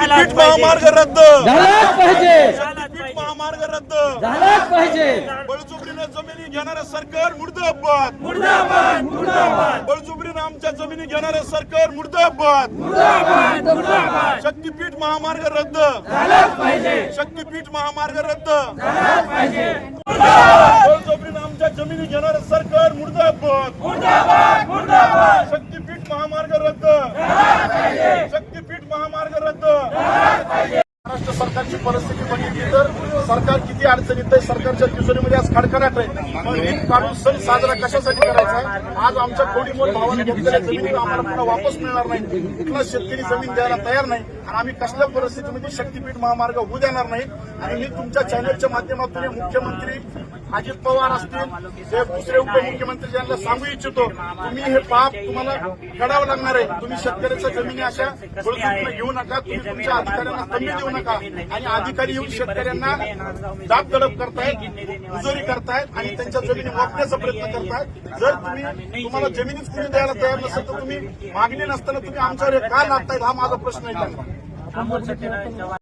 शक्तीपीठ महामार्ग रद्द. झालाच पाहिजे. शक्तीपीठ महामार्ग रद्द. झालाच पाहिजे. बळजुबरीनं जमिनी घेणारं सरकार मुर्दाबाद. मुर्दाबाद मुर्दाबाद. बळजुबरीनं आमच्या जमिनी घेणारं सरकार मुर्दाबाद. मुर्दाबाद मुर्दाबाद. शक्तीपीठ महामार्ग रद्द. झालाच पाहिजे. शक्तीपीठ महामार्ग रद्द. झालाच पाहिजे. बळजुबरीनं आमच्या जमिनी घेणारं सरकार मुर्दाबाद. मुर्दाबाद मुर्दाबाद. सरकारची परिस्थिती बघितली तर सरकार किती अडचणीत आहे सरकारच्या तिजोरीमध्ये आज खडखडाट आहे. मग ईद काढून सण साजरा कशासाठी करायचा आहे? आज आमच्या कोडीमोल भावाने घेतलेल्या जमिनी आम्हाला पुन्हा वापस मिळणार नाही. कुठला शेतकरी जमीन द्यायला तयार नाही आणि आम्ही कसल्या परिस्थितीमध्ये शक्तीपीठ महामार्ग होऊ देणार नाही? आणि मी तुमच्या चॅनलच्या माध्यमातून मुख्यमंत्री अजित पवार असतील ते दुसरे उपमुख्यमंत्री ज्यांना सांगू इच्छितो तुम्ही हे पाप तुम्हाला घडावं लागणार आहे. तुम्ही शेतकऱ्याच्या जमिनी अशा घेऊ नका. तुम्ही तुमच्या अधिकाऱ्यांना कमी देऊ नका. आणि अधिकारी येऊन शेतकऱ्यांना दाब दडप करतायत उजोरी करतायत आणि त्यांच्या जमिनी वापण्याचा प्रयत्न करतायत. जर तुम्ही तुम्हाला जमिनीच कुणी द्यायला तयार नसेल तर तुम्ही मागणी नसताना तुम्ही आमच्यावर का लागतायत हा माझा प्रश्न आहे. त्यांना